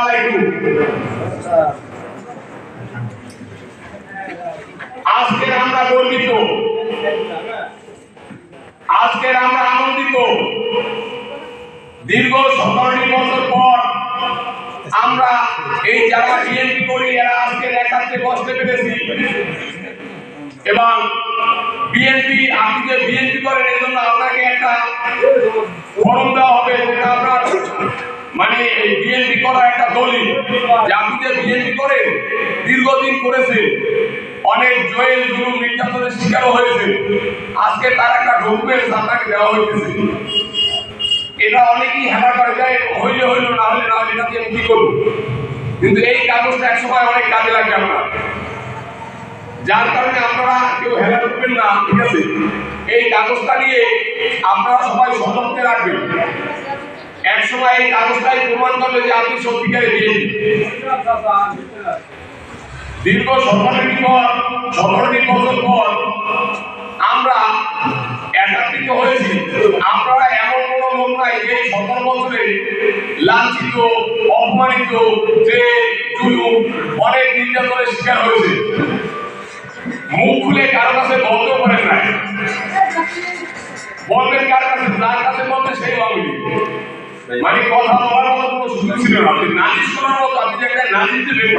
আলাইকুম। আজকে আমরা গর্বিত। আজকের আমরা আনন্দিত। দীর্ঘ সতেরোটি বছর পর আমরা এই যারা বিএনপি করি, এরা আজকের একাত্রে বসতে পেরেছি এবং বিএনপি আপনি যে বিএনপি করেন এই জন্য আপনাকে একটা ফরম দেওয়া মানে এই বিএনপি করা একটা দলিল যে আপনি যে বিএনপি করেন দীর্ঘদিন করেছে, অনেক জয়েল জুলুম নির্যাতনের শিকারও হয়েছে, আজকে তার একটা ডকুমেন্টস আপনাকে দেওয়া হয়েছে এটা অনেকেই হেলা করে যায় হইলে হইল, না হলে না হলে এটা আমি কি করব? কিন্তু এই কাগজটা এক সময় অনেক কাজে লাগবে আপনার। যার কারণে আপনারা কেউ হেলা করবেন না, ঠিক আছে? এই কাগজটা নিয়ে আপনারা সবাই সতর্কে রাখবেন। এক সময় এই কাগজটাই প্রমাণ করবে যে আপনি সত্যিকারে বিএনপি। দীর্ঘ সতেরোটি পর, সতেরোটি বছর পর আমরা একাত্রিত হয়েছি। আপনারা এমন কোনো লোক নাই যে সতেরো বছরে লাঞ্ছিত, অপমানিত, যে জুলুম, অনেক নির্যাতনের শিকার হয়েছে। মুখ খুলে কারও কাছে বলতেও পারেন না মানে কথা বলার মতো কোনো আপনি নালিশ করার মতো আপনি একটা নালিশ দেবেন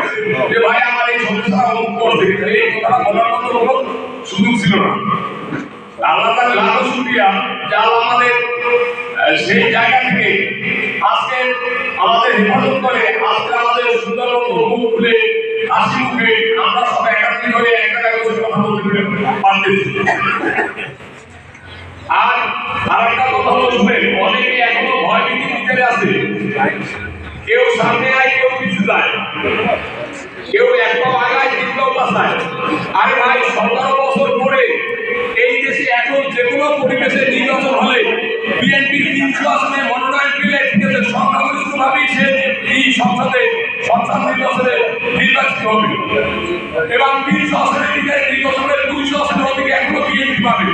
যে ভাই আমার এই সমস্যা অমুক করছে এই কথাটা বলার মতো কোনো সুযোগ ছিল না। আল্লাহ তার লাখো শুক্রিয়া যে আমাদের সেই জায়গা থেকে আজকে আমাদের হেফাজত করে, আজকে আমাদের সুন্দর মুখ খুলে, হাসি মুখে আমরা সবাই একাত্রিত হয়ে এক জায়গায় কথা বলতে পারতেছি। আর আরেকটা কেউ সামনে আয়, কেউ পিছু যায়। কেউ এক পাও আগায়, তিন পাও পাশায় আরে ভাই, সতেরো বছর পরে এই দেশে এখন যে কোনো পরিবেশে নির্বাচন হলে বিএনপি তিনশো আসনে মনোনয়ন পেলে আছে সংখ্যাগরিষ্ঠভাবেই সে এই সংসদে, সংসদ নির্বাচনে নির্বাচিত হবে। এবং তিনশো আসনের দিকে নির্বাচনের দুইশো আসনের অধিকে এখনও বিএনপি পাবে।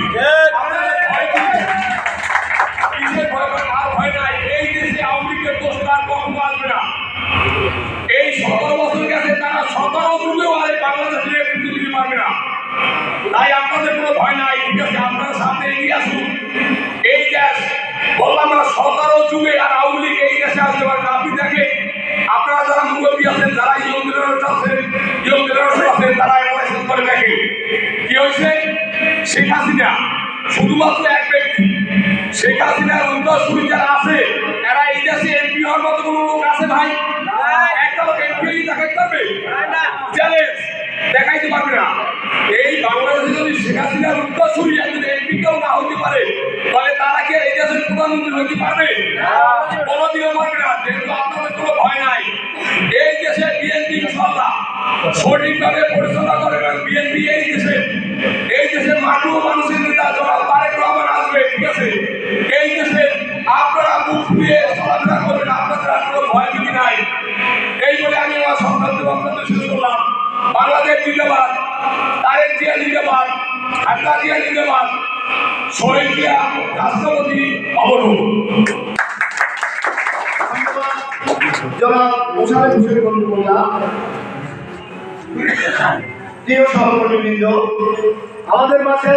আপনি দেখেন আপনারা যারা মুরব্বী আছেন, যারা আছেন তারা করে দেখেন কি হয়েছে? শেখ হাসিনা শুধুমাত্র এক ব্যক্তি। শেখ হাসিনার যারা আছে, এরা এই দেশে এমপি হওয়ার মতো কোনো লোক আছে ভাই? একটা লোক এমপি দেখাইতে পারবে? চ্যালেঞ্জ দেখাইতে পারবে না। এই বাংলাদেশে যদি শেখ হাসিনার উত্তরসূরি একজন এমপি কেউ না হতে পারে এই দেশের পারবে? কোনোদিনও পারবে না যেহেতু আপনাদের কোনো ভয় নাই। এই দেশে বিএনপি ইনশাল্লাহ সঠিকভাবে পরিচালনা করে এবং বিএনপি এই দেশে, এই দেশের মাটু মানুষের নেতা জনাব তারেক রহমান আসবে, ঠিক আছে? এই দেশে আপনারা মুখ দিয়ে চলাফেরা করবেন, আপনাদের নাই। এই বলে আমি আমার সংক্রান্ত বক্তব্য শুরু করলাম। বাংলাদেশ জিন্দাবাদ, তারেক জিয়া জিন্দাবাদ খাদ্দা জিয়া জিন্দাবাদ। শহীদ জিয়া রাষ্ট্রপতি অবরোধ জনাব মোশারফ হোসেন বন্ধুবল্লা প্রিয় সহকর্মীবৃন্দ আমাদের মাঝে